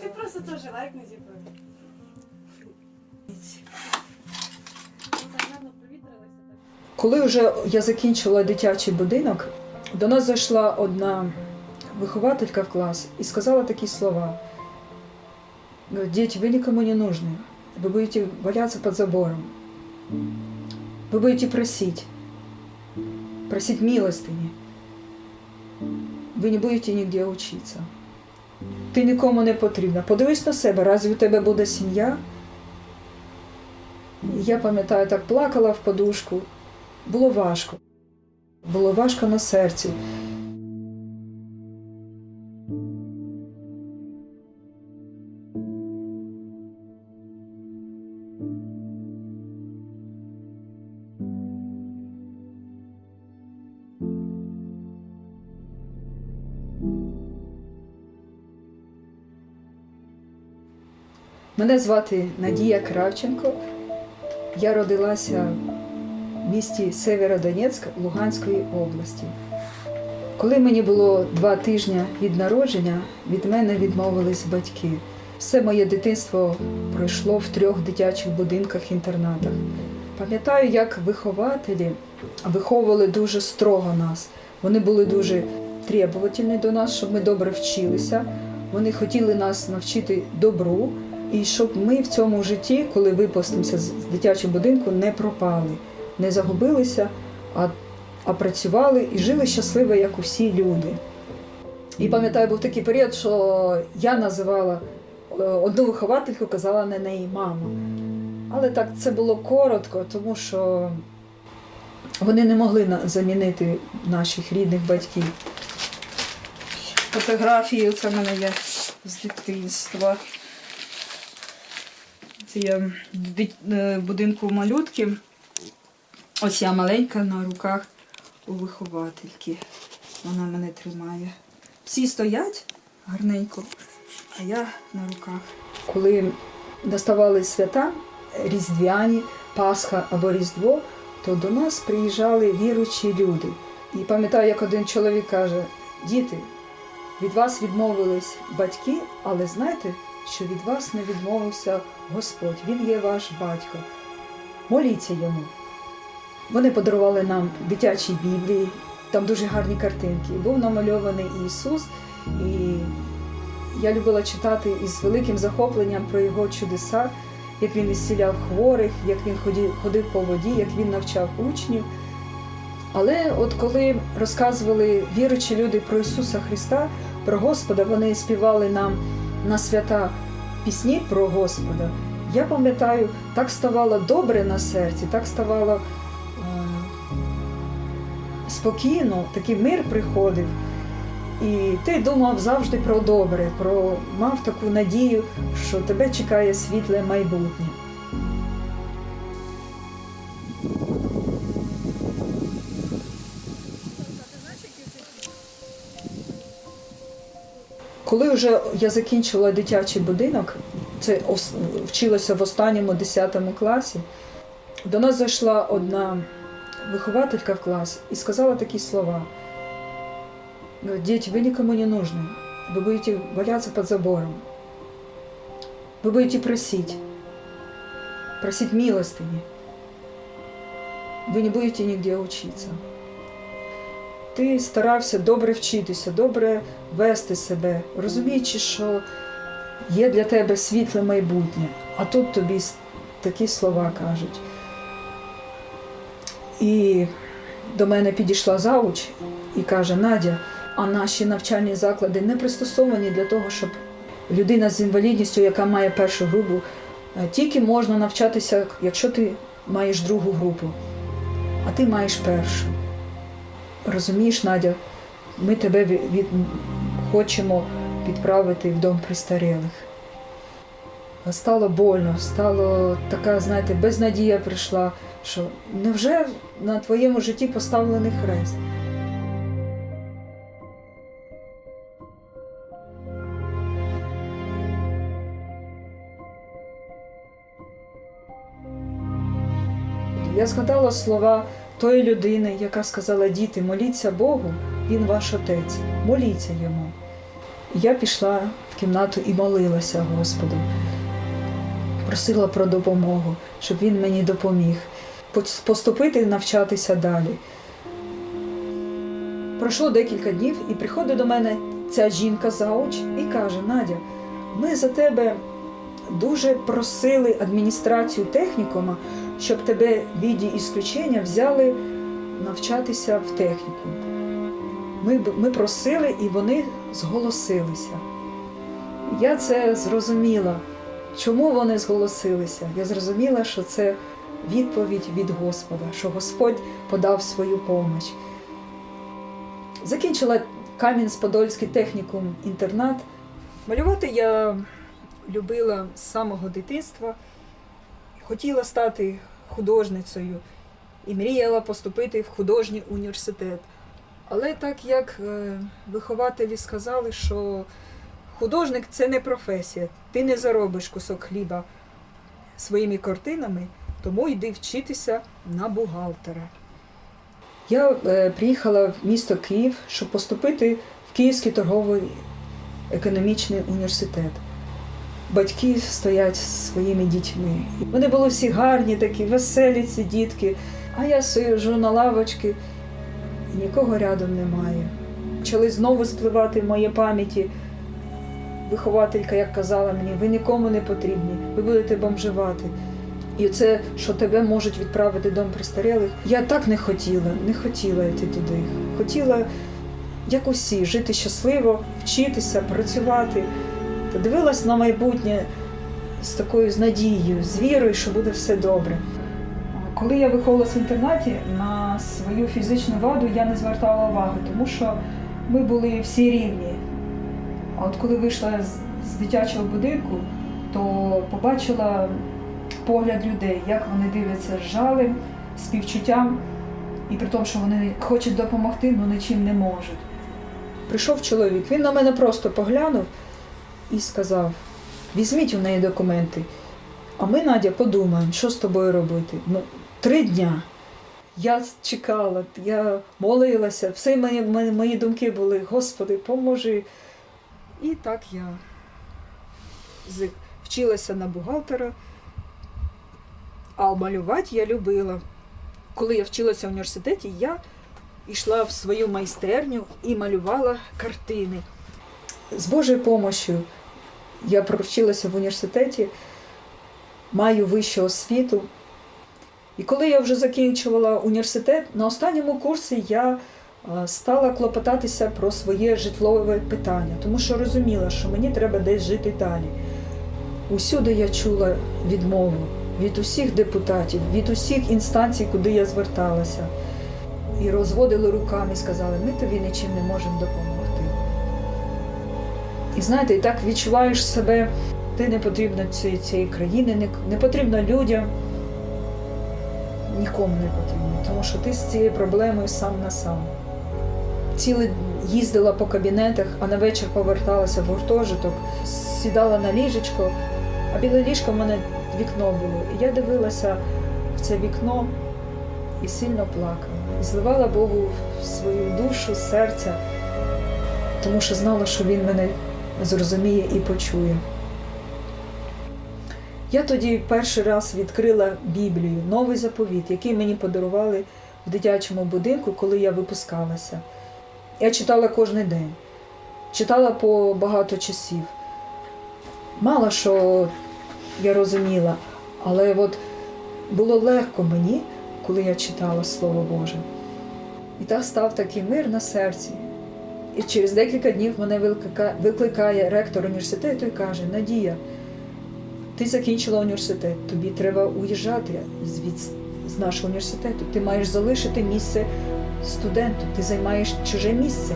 Ти просто теж лайкни, типу. Коли вже я закінчила дитячий будинок, до нас зайшла одна вихователька в клас і сказала такі слова. Говорит, Дети, вы никому не нужны. Вы будете валяться под забором. Вы будете просить. Просить милостыни. Ви не будете ніде учитися. Ти нікому не потрібна. Подивись на себе, разве у тебе буде сім'я? Я пам'ятаю, так плакала в подушку. Було важко. Було важко на серці. Мене звати Надія Кравченко. Я родилася в місті Северодонецьк Луганської області. Коли мені було два тижні від народження, від мене відмовились батьки. Все моє дитинство пройшло в трьох дитячих будинках-інтернатах. Пам'ятаю, як вихователі виховували дуже строго нас. Вони були дуже требовательні до нас, щоб ми добре вчилися. Вони хотіли нас навчити добру, і щоб ми в цьому житті, коли випустимося з дитячого будинку, не пропали, не загубилися, а, а працювали і жили щасливо, як усі люди. І пам'ятаю, був такий період, що я називала е, одну виховательку, казала на неї мама. Але так це було коротко, тому що вони не могли замінити наших рідних батьків. Фотографії це в мене є з дитинства. Це я в дит- е, будинку малютки. Ось я маленька на руках у виховательки. Вона мене тримає. Всі стоять гарненько, а я на руках. Коли доставали свята Різдвяні, Пасха або Різдво, то до нас приїжджали віруючі люди. І пам'ятаю, як один чоловік каже: діти, від вас відмовились батьки, але знайте, що від вас не відмовився Господь. Він є ваш батько. Моліться йому. Вони подарували нам дитячі біблії, там дуже гарні картинки. Був намальований Ісус, і я любила читати із великим захопленням про його чудеса, як він ісціляв хворих, як він ходив, по воді, як він навчав учнів. Але от коли розказували віруючі люди про Ісуса Христа, про Господа, вони співали нам на свята пісні про Господа. Я пам'ятаю, так ставало добре на серці, так ставало е, спокійно, такий мир приходив. І ти думав завжди про добре, про мав таку надію, що тебе чекає світле майбутнє. Коли вже я закінчила дитячий будинок, це ос- вчилася в останньому 10 класі, до нас зайшла одна вихователька в клас і сказала такі слова. Говорит, Дети, вы никому не нужны. Вы будете валяться под забором. Вы будете просить. Просить милостыни. Ви не будете ніде учитися. Ти старався добре вчитися, добре вести себе, розуміючи, що є для тебе світле майбутнє, а тут тобі такі слова кажуть. І до мене підійшла завуч і каже: Надя, а наші навчальні заклади не пристосовані для того, щоб людина з інвалідністю, яка має першу групу, е, тільки можна навчатися, якщо ти маєш другу групу, а ти маєш першу. Розумієш, Надя, ми тебе від, хочемо відправити в дом престарілих. Стало больно, стало така, знаєте, безнадія прийшла, що невже на твоєму житті поставлений хрест? Я згадала слова тої людини, яка сказала: діти, моліться Богу, Він ваш отець, моліться йому. Я пішла в кімнату і молилася Господу. Просила про допомогу, щоб він мені допоміг поступити і навчатися далі. Пройшло декілька днів, і приходить до мене ця жінка зауч і каже: Надя, ми за тебе дуже просили адміністрацію технікума, щоб тебе в віді ісключення взяли навчатися в технікум. Ми, ми просили, і вони зголосилися. Я це зрозуміла. Чому вони зголосилися? Я зрозуміла, що це відповідь від Господа, що Господь подав свою поміч. Закінчила Кам'янськ-Подольський технікум інтернат. Малювати я любила з самого дитинства. Хотіла стати художницею і мріяла поступити в художній університет. Але так як е, вихователі сказали, що художник це не професія, ти не заробиш кусок хліба своїми картинами, тому йди вчитися на бухгалтера. Я е, приїхала в місто Київ, щоб поступити в Київський торговий економічний університет. Батьки стоять зі своїми дітьми. Вони були всі гарні, такі веселі ці дітки. А я сиджу на лавочці, нікого рядом немає. Почали знову спливати в моїй пам'яті. Вихователька, як казала мені, ви нікому не потрібні, ви будете бомжувати. І це, що тебе можуть відправити дом престарілих, я так не хотіла, не хотіла йти туди. Хотіла, як усі, жити щасливо, вчитися, працювати. Дивилась на майбутнє з такою з надією, з вірою, що буде все добре. Коли я виховувалася в інтернаті, на свою фізичну ваду я не звертала уваги, тому що ми були всі рівні. А от коли вийшла з, дитячого будинку, то побачила погляд людей, як вони дивляться з жалем, співчуттям, і при тому, що вони хочуть допомогти, але нічим не можуть. Прийшов чоловік, він на мене просто поглянув і сказав: візьміть у неї документи, а ми, Надя, подумаємо, що з тобою робити. Ну, три дня. Я чекала, я молилася, всі мої, мої, мої думки були, Господи, поможи. І так я вчилася на бухгалтера, а малювати я любила. Коли я вчилася в університеті, я йшла в свою майстерню і малювала картини. З Божою допомогою я провчилася в університеті, маю вищу освіту. І коли я вже закінчувала університет, на останньому курсі я е, стала клопотатися про своє житлове питання, тому що розуміла, що мені треба десь жити далі. Усюди я чула відмову від усіх депутатів, від усіх інстанцій, куди я зверталася. І розводили руками сказали, ми тобі нічим не можемо допомогти. І знаєте, і так відчуваєш себе, ти не потрібна цієї, цієї країни, не, не потрібна людям, нікому не потрібно, тому що ти з цією проблемою сам на сам. Цілий їздила по кабінетах, а на вечір поверталася в гуртожиток, сідала на ліжечко, а біля ліжка в мене вікно було. І я дивилася в це вікно і сильно плакала. І зливала Богу свою душу, серце, тому що знала, що Він мене зрозуміє і почує. Я тоді перший раз відкрила Біблію, новий заповіт, який мені подарували в дитячому будинку, коли я випускалася. Я читала кожен день, читала по багато часів. Мало що я розуміла, але от було легко мені, коли я читала Слово Боже. І так став такий мир на серці. І через декілька днів мене викликає ректор університету і каже: Надія, ти закінчила університет, тобі треба уїжджати звідси з нашого університету. Ти маєш залишити місце студенту, ти займаєш чуже місце.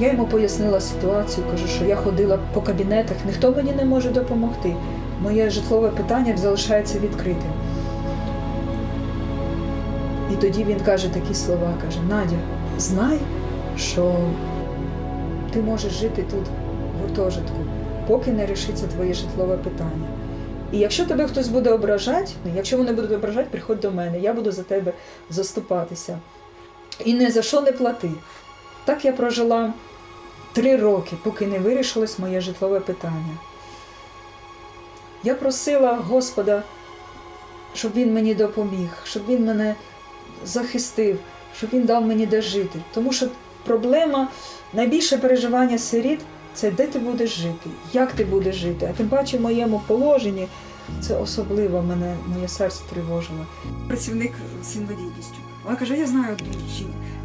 Я йому пояснила ситуацію, кажу, що я ходила по кабінетах, ніхто мені не може допомогти. Моє житлове питання залишається відкритим. І тоді він каже такі слова: каже: Надя, знай, що ти можеш жити тут в гуртожитку, поки не рішиться твоє житлове питання. І якщо тебе хтось буде ображати, ну, якщо вони будуть ображати, приходь до мене, я буду за тебе заступатися. І ні за що не плати. Так я прожила три роки, поки не вирішилось моє житлове питання. Я просила Господа, щоб Він мені допоміг, щоб Він мене захистив, щоб Він дав мені де жити. Тому що проблема, найбільше переживання сиріт це де ти будеш жити, як ти будеш жити. А тим паче в моєму положенні це особливо мене, моє серце тривожило. Працівник з інвалідністю. Вона каже, я знаю одну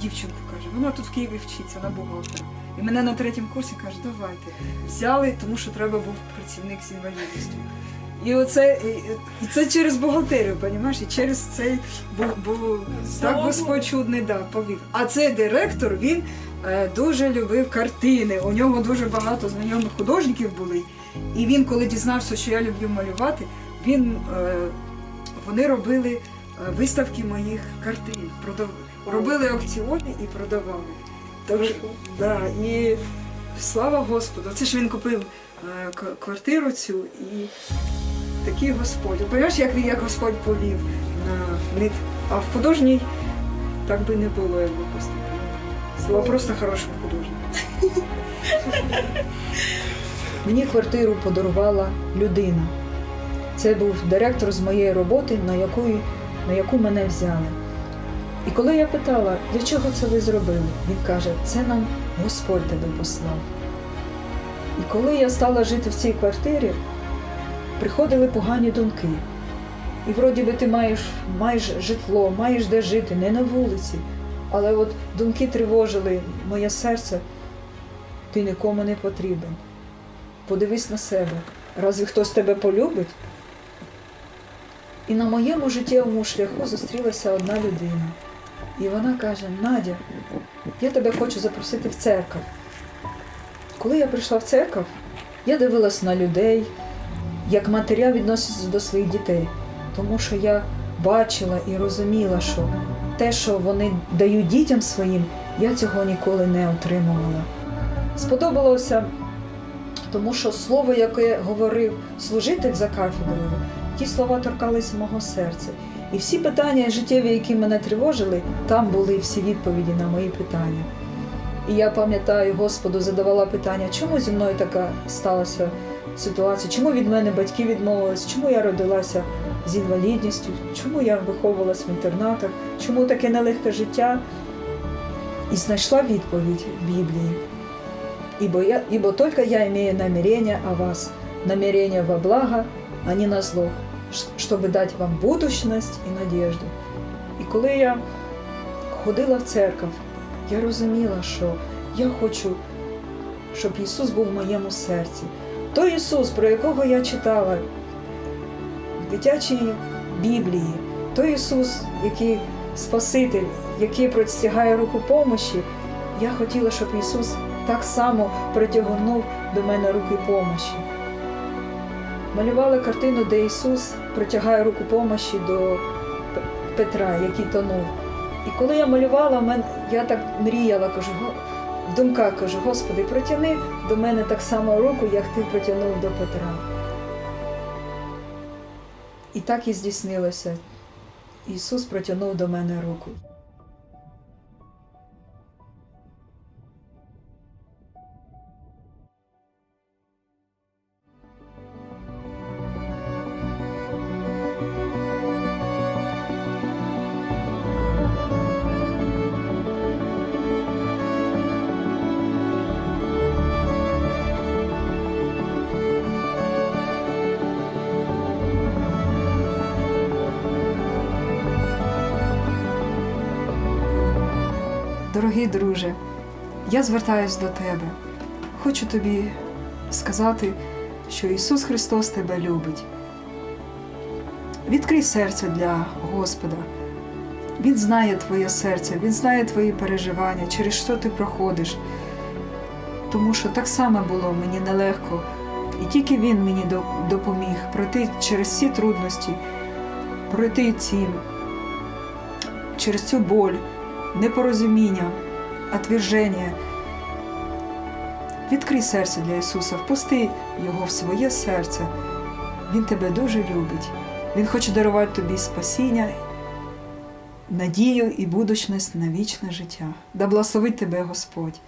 дівчинку, каже, вона тут в Києві вчиться на бухгалтера. І мене на третьому курсі каже, давайте. Взяли, тому що треба був працівник з інвалідністю. І оце і, це через бухгалтерію, розумієш? І через цей був, був так Господь чудний да, повів. А цей директор він е, дуже любив картини. У нього дуже багато знайомих художників були. І він, коли дізнався, що я люблю малювати, він, е, вони робили е, виставки моїх картин, продав... робили аукціони і продавали. Тож, да, і слава Господу, це ж він купив е, квартиру цю і такий Господь. Пам'ятаєш, як, він- як Господь повів а в художній так би не було, якби поступив. Слава просто хорошим художником. Мені квартиру подарувала людина. Це був директор з моєї роботи, на яку, на яку мене взяли. І коли я питала, для чого це ви зробили, він каже, це нам Господь тебе послав. І коли я стала жити в цій квартирі, приходили погані думки. І вроді би ти маєш, маєш житло, маєш де жити, не на вулиці. Але от думки тривожили моє серце, ти нікому не потрібен. Подивись на себе. Разве хтось тебе полюбить? І на моєму життєвому шляху зустрілася одна людина. І вона каже: Надя, я тебе хочу запросити в церкву. Коли я прийшла в церкву, я дивилась на людей, як матеря відносяться до своїх дітей, тому що я бачила і розуміла, що те, що вони дають дітям своїм, я цього ніколи не отримувала. Сподобалося, тому що слово, яке говорив служитель за кафедрою, ті слова торкалися мого серця. І всі питання життєві, які мене тривожили, там були всі відповіді на мої питання. І я пам'ятаю, Господу задавала питання, чому зі мною така сталася ситуація, чому від мене батьки відмовились, чому я родилася з інвалідністю, чому я виховувалась в інтернатах, чому таке нелегке життя. І знайшла відповідь в Біблії. Ибо, я, ибо только я имею намерение о вас, намерение во благо, а не на зло, чтобы дать вам будущность і надежду. І коли я ходила в церкву, я розуміла, що я хочу, щоб Ісус був в моєму серці. Той Ісус, про якого я читала в дитячій Біблії, той Ісус, який Спаситель, який простягає руку помощі, я хотіла, щоб Ісус так само притягнув до мене руки помощі. Малювала картину, де Ісус протягає руку помощі до Петра, який тонув. І коли я малювала, я так мріяла, кажу, «Го- в думках кажу, Господи, протягни до мене так само руку, як ти протягнув до Петра. І так і здійснилося. Ісус протягнув до мене руку. Дорогий друже, я звертаюсь до тебе. Хочу тобі сказати, що Ісус Христос тебе любить. Відкрий серце для Господа. Він знає твоє серце, Він знає твої переживання, через що ти проходиш. Тому що так само було мені нелегко, і тільки Він мені допоміг пройти через всі трудності, пройти ці, через цю боль, непорозуміння, отверження. Відкрий серце для Ісуса, впусти Його в своє серце. Він тебе дуже любить. Він хоче дарувати тобі спасіння, надію і будучність на вічне життя. Да благословить тебе Господь.